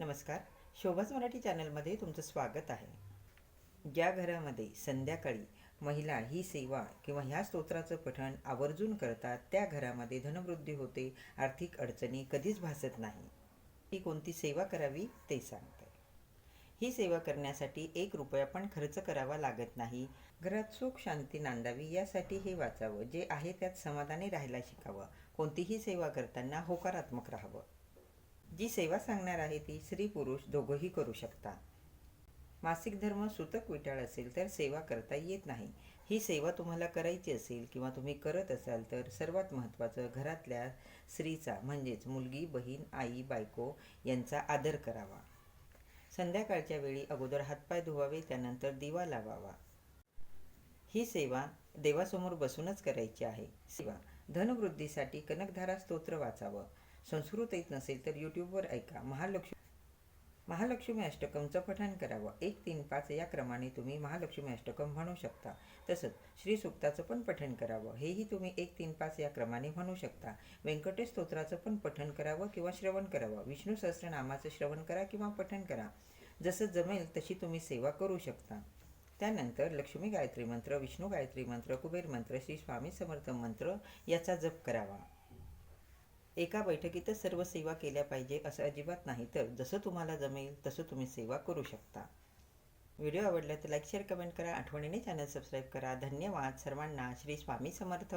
नमस्कार. शोभाच मराठी चॅनलमध्ये तुमचं स्वागत आहे. ज्या घरामध्ये संध्याकाळी महिला ही सेवा किंवा ह्या स्तोत्राचं पठण आवर्जून करतात त्या घरामध्ये धनवृद्धी होते आर्थिक अडचणी कधीच भासत नाही. ही कोणती सेवा करावी ते सांगते. ही सेवा करण्यासाठी एक रुपया पण खर्च करावा लागत नाही. घरात सुख शांती नांदावी यासाठी हे वाचावं जे आहे त्यात समाधानी राहायला शिकावं. कोणतीही सेवा करताना होकारात्मक राहावं. जी सेवा सांगणार आहे ती स्त्री पुरुष दोघंही करू शकतात. मासिक धर्म सुतक विटाळ असेल तर सेवा करता येत नाही. ही सेवा तुम्हाला करायची असेल किंवा तुम्ही करत असाल तर सर्वात महत्त्वाचं घरातल्या स्त्रीचा म्हणजेच मुलगी बहीण आई बायको यांचा आदर करावा. संध्याकाळच्या वेळी अगोदर हातपाय धुवावे त्यानंतर दिवा लावावा. ही सेवा देवासमोर बसूनच करायची आहे. सेवा. धनवृद्धीसाठी कनकधारा स्तोत्र वाचावं. संस्कृत येत नसेल तर यूट्यूबवर ऐका. महालक्ष्मी महालक्ष्मी अष्टकमचं पठण करावं. एक तीन पाच या क्रमाने तुम्ही महालक्ष्मी अष्टकम म्हणू शकता. तसंच श्री सुक्ताचं पण पठण करावं. हेही तुम्ही एक तीन पाच या क्रमाने म्हणू शकता. व्यंकटेश स्तोत्राचं पण पठण करावं किंवा श्रवण करावं. विष्णू सहस्रनामाचं श्रवण करा किंवा पठण करा. जसं जमेल तशी तुम्ही सेवा करू शकता. त्यानंतर लक्ष्मी गायत्री मंत्र विष्णू गायत्री मंत्र कुबेर मंत्र श्री स्वामी समर्थ मंत्र याचा जप करावा. एका बैठकीतच सर्व सेवा केल्या पाहिजे असं अजिबात नाही तर जसं तुम्हाला जमेल तसं तुम्ही सेवा करू शकता. व्हिडिओ आवडला तर लाईक शेअर कमेंट करा. आठवणीने चॅनल सबस्क्राईब करा. धन्यवाद. सर्वांना श्री स्वामी समर्थ.